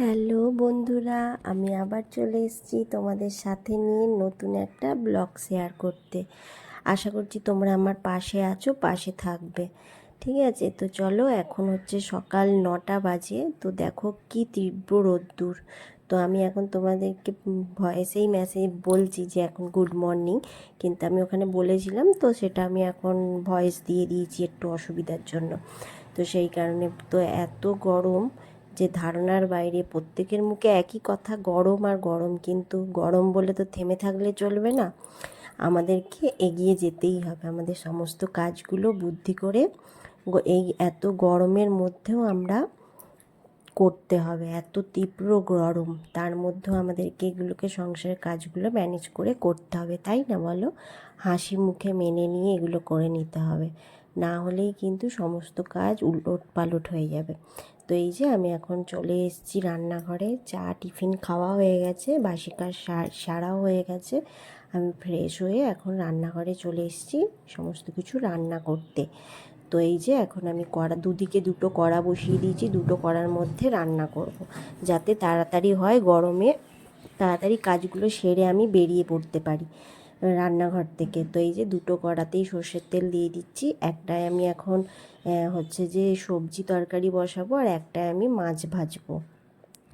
Hello বন্ধুরা, আমি আবার চলে এসেছি তোমাদের সাথে নিয়ে নতুন একটা ব্লগ শেয়ার করতে। আশা করছি তোমরা আমার পাশে আছো, পাশে থাকবে। ঠিক আছে, তো চলো এখন হচ্ছে সকাল নটা বাজে, তো দেখো কি তীব্র রোদ্দুর। তো আমি এখন তোমাদেরকে ভয়েসেই মেসেজ বলছি যে এখন গুড মর্নিং কিন্তু আমি ওখানে বলেছিলাম, তো সেটা আমি এখন ভয়েস দিয়ে দিয়েছি একটু অসুবিধার জন্য। তো সেই কারণে তো এত গরম যে ধারণার বাইরে প্রত্যেকের মুখে একই কথা, গরম আর গরম। কিন্তু গরম বলে তো থেমে থাকলে চলবে না। আমাদেরকে এগিয়ে যেতেই হবে। আমাদের সমস্ত কাজগুলো বুদ্ধি করে এই এত গরমের মধ্যেও আমরা করতে হবে। এত তীব্র গরম, তার মধ্যেও আমাদেরকে এগুলোকে সংসারের কাজগুলো ম্যানেজ করে করতে হবে। তাই না বলো? হাসি মুখে মেনে নিয়ে এগুলো করে নিতে হবে। না হলেই কিন্তু সমস্ত কাজ উলট পালট হয়ে যাবে। তো এই যে আমি এখন চলে এসেছি রান্নাঘরে, চা, টিফিন খাওয়া হয়ে গেছে বাসি কাজ সারাও হয়ে গেছে। আমি ফ্রেশ হয়ে এখন রান্নাঘরে চলে এসেছি সমস্ত কিছু রান্না করতে। তো এই যে এখন আমি কড়া, দুদিকে দুটো কড়া বসিয়ে দিয়েছি, দুটো কড়ার মধ্যে রান্না করব। যাতে তাড়াতাড়ি হয় গরমে, তাড়াতাড়ি কাজগুলো সেরে আমি বেরিয়ে পড়তে পারি রান্নাঘর থেকে। তো এই যে দুটো কড়াতেই সর্ষের তেল দিয়ে দিচ্ছি, একটায় আমি এখন হচ্ছে যে সবজি তরকারি বসাবো আর একটায় আমি মাছ ভাজবো।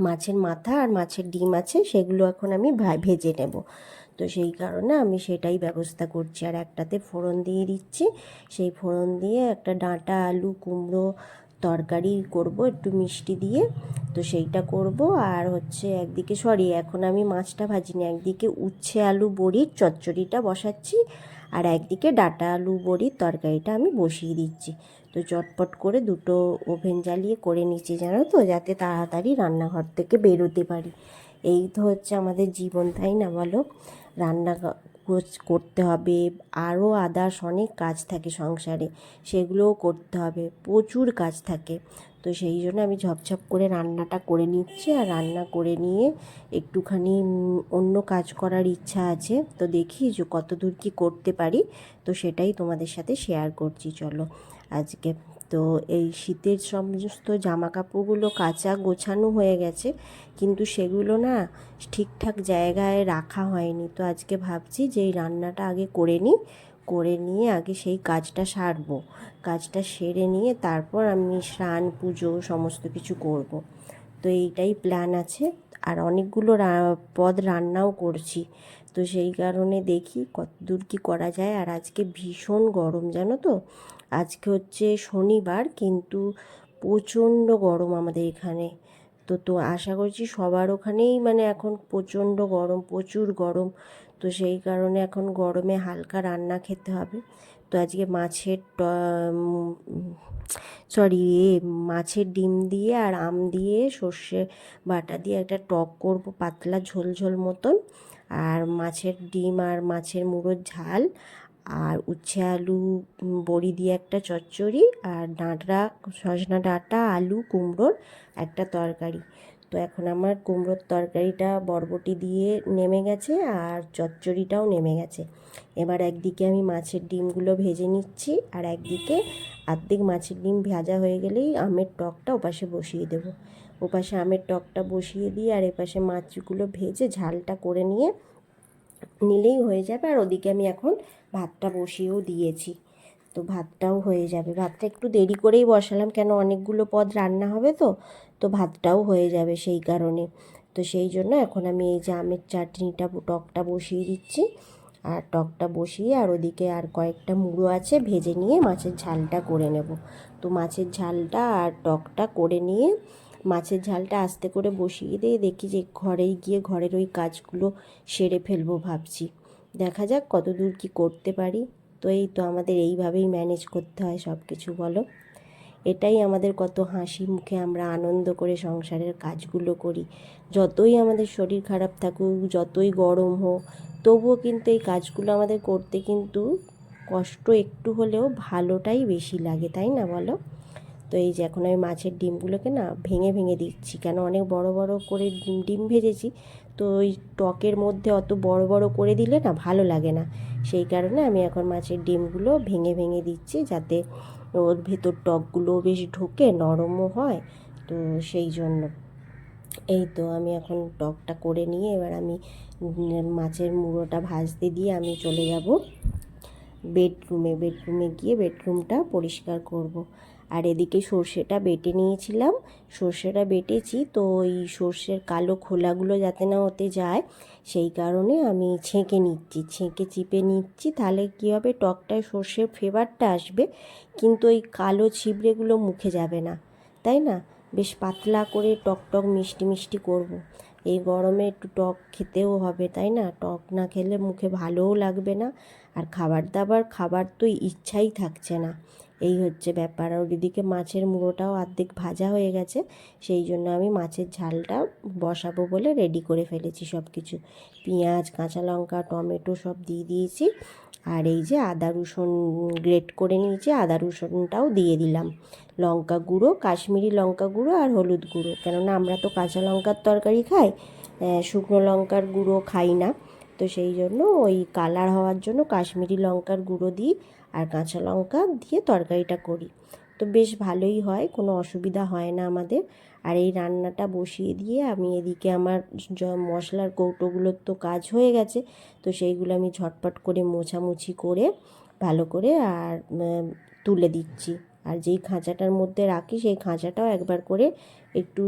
মাছের মাথা আর মাছের ডিম আছে, সেগুলো এখন আমি ভেজে নেব। তো সেই কারণে আমি সেটাই ব্যবস্থা করছি। আর একটাতে ফোড়ন দিয়ে দিচ্ছি। সেই ফোড়ন দিয়ে একটা ডাঁটা, আলু, কুমড়ো তরকারি করব একটু মিষ্টি দিয়ে। তো সেইটা করব। আর হচ্ছে একদিকে, সরি, এখন আমি মাছটা ভাজিনি, একদিকে উচ্ছে আলু বড়ির চচ্চড়িটা বসাচ্ছি। আর একদিকে ডাটা আলু বড়ির তরকারিটা আমি বসিয়ে দিচ্ছি। তো চটপট করে দুটো ওভেন জ্বালিয়ে করে নিচ্ছি, জানো তো? যাতে তাড়াতাড়ি রান্নাঘর থেকে বেরোতে পারি। এই তো হচ্ছে আমাদের জীবন, তাই না বলো? রান্না করতে হবে। আরও আদার্স অনেক কাজ থাকে সংসারে, সেগুলোও করতে হবে। প্রচুর কাজ থাকে। তো সেই জন্য আমি ঝপঝপ করে রান্নাটা করে নিচ্ছি আর রান্না করে নিয়ে একটুখানি অন্য কাজ করার ইচ্ছা আছে। তো দেখি যে কত দূর কী করতে পারি। তো সেটাই তোমাদের সাথে শেয়ার করছি, চলো। আজকে। তো এই শীতের সমস্ত জামা কাপড়গুলো কাঁচা গোছানো হয়ে গেছে, কিন্তু সেগুলো না ঠিকঠাক জায়গায় রাখা হয়নি। তো আজকে ভাবছি যে এই রান্নাটা আগে করে নিই, করে নিয়ে আগে সেই কাজটা সারবো। কাজটা সেরে নিয়ে তারপর আমি স্নান, পুজো সমস্ত কিছু করব। তো এইটাই প্ল্যান আছে। আর অনেকগুলো পদ রান্নাও করছি। তো সেই কারণে দেখি কত দূর কী করা যায়। আর আজকে ভীষণ গরম, জানো তো? আজকে হচ্ছে শনিবার, কিন্তু প্রচণ্ড গরম আমাদের এখানে। তো তো আশা করছি সবার ওখানেই মানে এখন প্রচণ্ড গরম, প্রচুর গরম। তো সেই কারণে এখন গরমে হালকা রান্না খেতে হবে। তো আজকে মাছের সরি, এ মাছের ডিম দিয়ে আর আম দিয়ে সর্ষে বাটা দিয়ে একটা টক করব পাতলা ঝোল ঝোল মতন। আর মাছের ডিম আর মাছের মুড়োর ঝাল আর উচ্ছে আলু বড়ি দিয়ে একটা চচ্চড়ি আর ডাঁটা, সজনা ডাঁটা, আলু, কুমড়োর একটা তরকারি। তো এখন আমার কুমড়োর তরকারিটা বরবটি দিয়ে নেমে গেছে আর চচ্চড়িটাও নেমে গেছে। এবার একদিকে আমি মাছের ডিমগুলো ভেজে নিচ্ছি আর একদিকে আর্ধেক মাছের ডিম ভাজা হয়ে গেলেই আমের টকটা ওপাশে বসিয়ে দেবো। ওপাশে আমের টকটা বসিয়ে দিয়ে আর এপাশে মাছগুলো ভেজে ঝালটা করে নিয়ে নিলেই হয়ে যাবে। আর ওদিকে আমি এখন ভাতটা বসিয়েও দিয়েছি। তো ভাতটাও হয়ে যাবে। ভাতটা একটু দেরি করেই বসালাম, কেন অনেকগুলো পদ রান্না হবে তো তো ভাতটাও হয়ে যাবে সেই কারণে। তো সেই জন্য এখন আমি এই যে আমের চাটনিটা, টকটা বসিয়ে দিচ্ছি। আর টকটা বসিয়ে আর ওদিকে আর কয়েকটা মুড়ো আছে, ভেজে নিয়ে মাছের ঝালটা করে নেব। তো মাছের ঝালটা আর টকটা করে নিয়ে মাছের ঝালটা আস্তে করে বসিয়ে দিয়ে দেখি যে ঘরেই গিয়ে ঘরের ওই কাজগুলো সেরে ফেলব ভাবছি। দেখা যাক কত দূর কী করতে পারি। তো এই তো আমাদের এইভাবেই ম্যানেজ করতে হয় সব কিছু বলো? এটাই আমাদের কত হাসি মুখে আমরা আনন্দ করে সংসারের কাজগুলো করি। যতই আমাদের শরীর খারাপ থাকুক, যতই গরম হোক, তবুও কিন্তু এই কাজগুলো আমাদের করতে কিন্তু কষ্ট একটু হলেও ভালোটাই বেশি লাগে, তাই না বলো? তো এই যে এখন আমি মাছের ডিমগুলোকে না ভেঙে ভেঙে দিচ্ছি। কেন? অনেক বড় বড় করে ডিম ডিম ভেজেছি। তো ওই টকের মধ্যে অত বড় বড় করে দিলে না ভালো লাগে না। সেই কারণে আমি এখন মাছের ডিমগুলো ভেঙে ভেঙে দিচ্ছি যাতে ওর ভেতর টকগুলো বেশ ঢোকে, নরমও হয়। তো সেই জন্য। এই তো আমি এখন টকটা করে নিয়ে এবার আমি মাছের মুড়োটা ভাজতে দিয়ে আমি চলে যাব। বেডরুমে বেডরুমে গিয়ে বেডরুমটা পরিষ্কার করব। আর এদিকে সর্ষেটা বেটে নিয়েছিলাম। সর্ষেটা বেটেছি তো ওই সর্ষের কালো খোলাগুলো যাতে না হতে যায়, সেই কারণে আমি ছেঁকে নিচ্ছি, ছেঁকে চিপে নিচ্ছি। তাহলে কী হবে? টকটায় সর্ষের ফ্লেভারটা আসবে, কিন্তু ওই কালো ছিবড়েগুলো মুখে যাবে না, তাই না? বেশ পাতলা করে টক টক মিষ্টি মিষ্টি করব। এই গরমে একটু টক খেতেও হবে, তাই না? টক না খেলে মুখে ভালোও লাগবে না, আর খাবার দাবার, খাবার তো ইচ্ছাই থাকছে না। এই হচ্ছে ব্যাপার। আর ওদিকে মাছের মুড়োটাও অর্ধেক ভাজা হয়ে গেছে, সেই জন্য আমি মাছের ঝালটা বসাবো বলে রেডি করে ফেলেছি সব কিছু পেঁয়াজ, কাঁচা লঙ্কা, টমেটো সব দিয়ে দিয়েছি। আর এই যে আদা রসুন গ্রেট করে নিয়েছি, আদা রসুনটাও দিয়ে দিলাম। লঙ্কা গুঁড়ো, কাশ্মীরি লঙ্কা গুঁড়ো আর হলুদ গুঁড়ো। কেননা আমরা তো কাঁচা লঙ্কার তরকারি খাই শুকনো লঙ্কার গুঁড়ো খাই না। তো সেই জন্য ওই কালার হওয়ার জন্য কাশ্মীরি লঙ্কার গুঁড়ো দিই আর কাঁচা লঙ্কা দিয়ে তরকারিটা করি। তো বেশ ভালোই হয়, কোনো অসুবিধা হয় না আমাদের। আর এই রান্নাটা বসিয়ে দিয়ে আমি এদিকে আমার মশলার কৌটোগুলোর তো কাজ হয়ে গেছে, তো সেইগুলো আমি ঝটপট করে মোছামুছি করে ভালো করে আর তুলে দিচ্ছি। আর যেই খাঁচাটার মধ্যে রাখি সেই খাঁচাটাও একবার করে একটু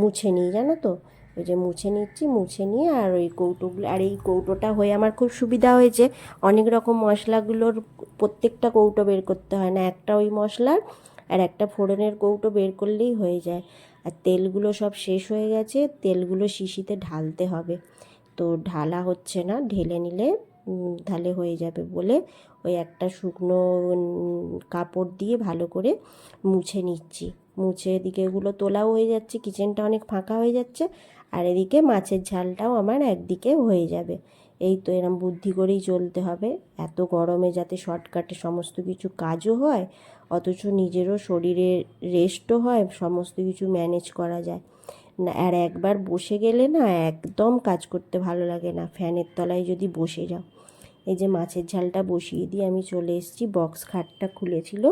মুছে নিই, জানো তো? ওই যে মুছে নিচ্ছি, মুছে নিয়ে আর ওই কৌটোগুলো আর এই কৌটোটা হয়ে আমার খুব সুবিধা হয়েছে। অনেক রকম মশলাগুলোর প্রত্যেকটা কৌটো বের করতে হয় না। একটা ওই মশলার আর একটা ফোড়নের কৌটো বের করলেই হয়ে যায়। আর তেলগুলো সব শেষ হয়ে গেছে, তেলগুলো শিশিতে ঢালতে হবে। তো ঢালা হচ্ছে না, ঢেলে নিলে তাহলে হয়ে যাবে বলে ওই একটা শুকনো কাপড় দিয়ে ভালো করে মুছে নিচ্ছি। মুছে এদিকে এগুলো তোলাও হয়ে যাচ্ছে কিচেনটা অনেক ফাঁকা হয়ে যাচ্ছে, আর এদিকে মাছের ঝালটাও আমার একদিকে হয়ে যাবে। এই তো এরম বুদ্ধি করেই চলতে হবে। এত গরমে যাতে শর্টকাটে সমস্ত কিছু কাজও হয়, অথচ নিজেরও শরীরে রেস্টও হয়, সমস্ত কিছু ম্যানেজ করা যায়। না, আর একবার বসে গেলে না একদম কাজ করতে ভালো লাগে না, ফ্যানের তলায় যদি বসে যাও। এই যে মাছের ঝালটা বসিয়ে দিয়ে আমি চলে এসেছি বক্স খাটটা খুলেছিল।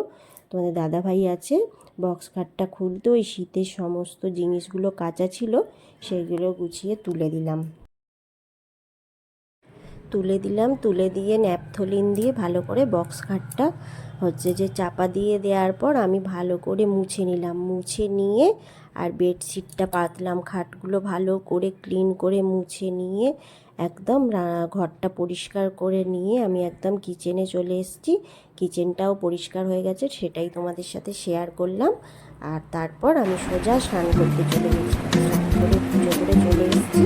তোমাদের দাদাভাই আছে বক্স খাটটা খুলতে ওই শীতের সমস্ত জিনিসগুলো কাঁচা ছিল সেইগুলো গুছিয়ে তুলে দিলাম। তুলে দিলাম, তুলে দিয়ে ন্যাপথলিন দিয়ে ভালো করে বক্স খাটটা হচ্ছে যে চাপা দিয়ে দেওয়ার পর আমি ভালো করে মুছে নিলাম। মুছে নিয়ে আর বেডশিটটা, পাতলাম খাটগুলো ভালো করে ক্লিন করে মুছে নিয়ে একদম ঘরটা পরিষ্কার করে নিয়ে আমি একদম কিচেনে চলে এসেছি। কিচেনটাও পরিষ্কার হয়ে গেছে, সেটাই তোমাদের সাথে শেয়ার করলাম। আর তারপর আমি সোজা স্নান করতে চলে গেছি। করে পুজো করে চলে এসেছি।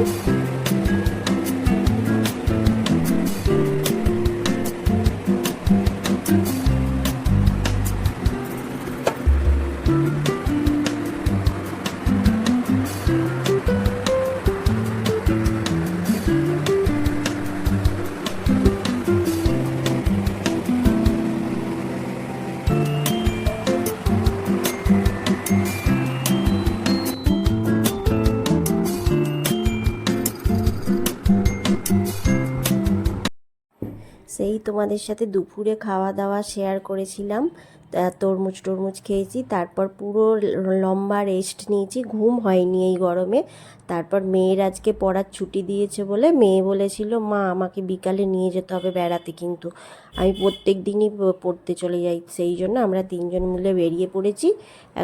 তোমাদের সাথে দুপুরে খাওয়া দাওয়া শেয়ার করেছিলাম। তরমুজ টরমুজ খেয়েছি, তারপর পুরো লম্বা রেস্ট নিয়েছি, ঘুম হয়নি এই গরমে। তারপর মেয়ের আজকে পড়ার ছুটি দিয়েছে বলে মেয়ে বলেছিল, মা, আমাকে বিকালে নিয়ে যেতে হবে বেড়াতে কিন্তু। আমি প্রত্যেক দিনই পড়তে চলে যাই, সেই জন্য আমরা তিনজন মিলে বেরিয়ে পড়েছি।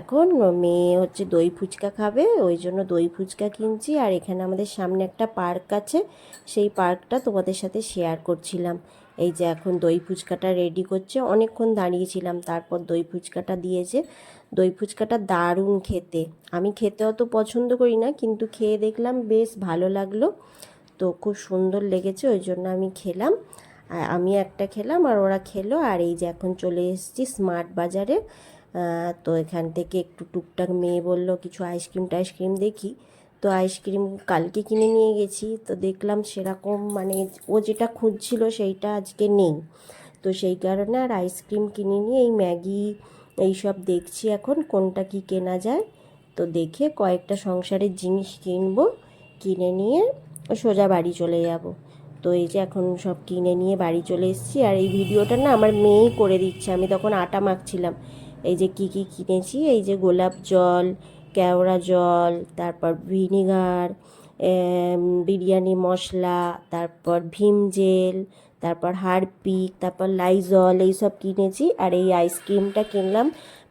এখন মেয়ে হচ্ছে দই ফুচকা খাবে, ওই জন্য দই ফুচকা কিনছি। আর এখানে আমাদের সামনে একটা পার্ক আছে, সেই পার্কটা তোমাদের সাথে শেয়ার করছিলাম। এই যে এখন দই ফুচকাটা রেডি করছে। অনেকক্ষণ দাঁড়িয়েছিলাম, তারপর দই ফুচকাটা দিয়েছে। দই ফুচকাটা দারুণ খেতে। আমি খেতে অত পছন্দ করি না, কিন্তু খেয়ে দেখলাম বেশ ভালো লাগল। তো খুব সুন্দর লেগেছে, ওই জন্য আমি খেলাম। আর আমি একটা খেলাম আর ওরা খেলো। আর এই যে এখন চলে এসেছি স্মার্ট বাজারে। তো এখান থেকে একটু টুকটাক মেয়ে বলল, কিছু আইসক্রিম টাইসক্রিম দেখি। তো আইসক্রিম কালকে কিনে নিয়ে গেছি। তো দেখলাম সেরকম মানে ও যেটা খুঁজছিল সেইটা আজকে নেই। তো সেই কারণে আর আইসক্রিম কিনে নিয়ে এই ম্যাগি এইসব দেখছি এখন, কোনটা কি কেনা যায়। তো দেখে কয়েকটা সংসারের জিনিস কিনবো, কিনে নিয়ে সোজা বাড়ি চলে যাব। তো এই যে এখন সব কিনে নিয়ে বাড়ি চলে এসেছি। আর এই ভিডিওটা না আমার মেয়েই করে দিচ্ছে। আমি তখন আটা মাখছিলাম। এই যে কি কি কিনেছি, এই যে গোলাপ জল কেওড়া জল, তারপর ভিনিগার বিরিয়ানি মশলা, তারপর ভীম জেল, তারপর হারপিক, তারপর লাইজল, এইসব কিনেছি আর এই আইসক্রিমটা কিনলাম।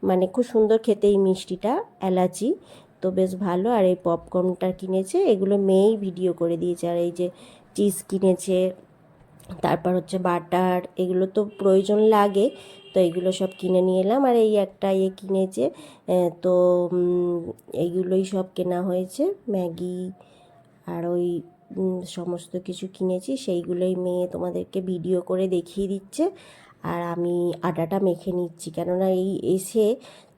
মানে খুব সুন্দর খেতে এই মিষ্টিটা, এলাচি। তো বেশ ভালো, আর এই পপকর্নটা কিনেছে। এগুলো মেয়েই ভিডিও করে দিয়েছে। আর এই যে চিজ কিনেছে তারপর হচ্ছে বাটার, এগুলো তো প্রয়োজন লাগে। তো এগুলো সব কিনে নিয়ে এলাম। আর এই একটা ইয়ে কিনেছে তো এইগুলোই সব কেনা হয়েছে। ম্যাগি আর ওই সমস্ত কিছু কিনেছি। সেইগুলোই মেয়ে তোমাদেরকে ভিডিও করে দেখিয়ে দিচ্ছে। আর আমি আটাটা মেখে নিচ্ছি। কেননা এই এসে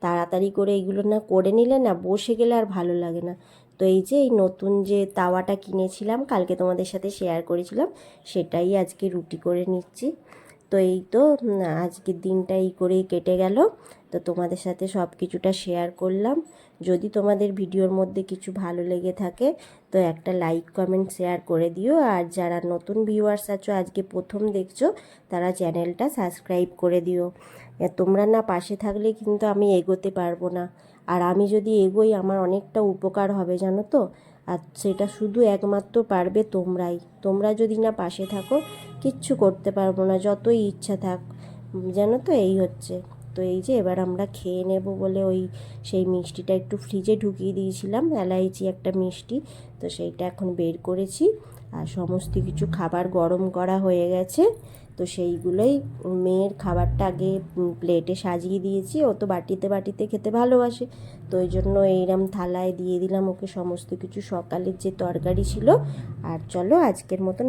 তাড়াতাড়ি করে এইগুলো না করে নিলে না, বসে গেলে আর ভালো লাগে না। তো এই যে এই নতুন যে তাওয়াটা কিনেছিলাম, কালকে তোমাদের সাথে শেয়ার করেছিলাম, সেটাই আজকে রুটি করে নিচ্ছি। তো এই তো আজকের দিনটা এই করেই কেটে গেল। তো তোমাদের সাথে সব কিছুটা শেয়ার করলাম। যদি তোমাদের ভিডিওর মধ্যে কিছু ভালো লেগে থাকে, তো একটা লাইক কমেন্ট শেয়ার করে দিও। আর যারা নতুন ভিউয়ার্স আছো, আজকে প্রথম দেখছ, তারা চ্যানেলটা সাবস্ক্রাইব করে দিও। তোমরা না পাশে থাকলে কিন্তু আমি এগোতে পারব না। আর আমি যদি এগোই, আমার অনেকটা উপকার হবে, জানো তো? আর সেটা শুধু একমাত্র পারবে তোমরাই। তোমরা যদি না পাশে থাকো, কিচ্ছু করতে পারব না, যতই ইচ্ছা থাক। জানো তো? এই হচ্ছে। তো এই যে, এবার আমরা খেয়ে নেব বলে ওই সেই মিষ্টিটা একটু ফ্রিজে ঢুকিয়ে দিয়েছিলাম, এলাইচি একটা মিষ্টি। তো সেইটা এখন বের করেছি। আর সমস্ত কিছু খাবার গরম করা হয়ে গেছে। তো সেইগুলোই মেয়ের খাবারটা আগে প্লেটে সাজিয়ে দিয়েছি। ও তো বাটিতে বাটিতে খেতে ভালোবাসে। তো ওই জন্য এইরম থালায় দিয়ে দিলাম ওকে সমস্ত কিছু। সকালের যে তরকারি ছিল। আর চলো আজকের মতন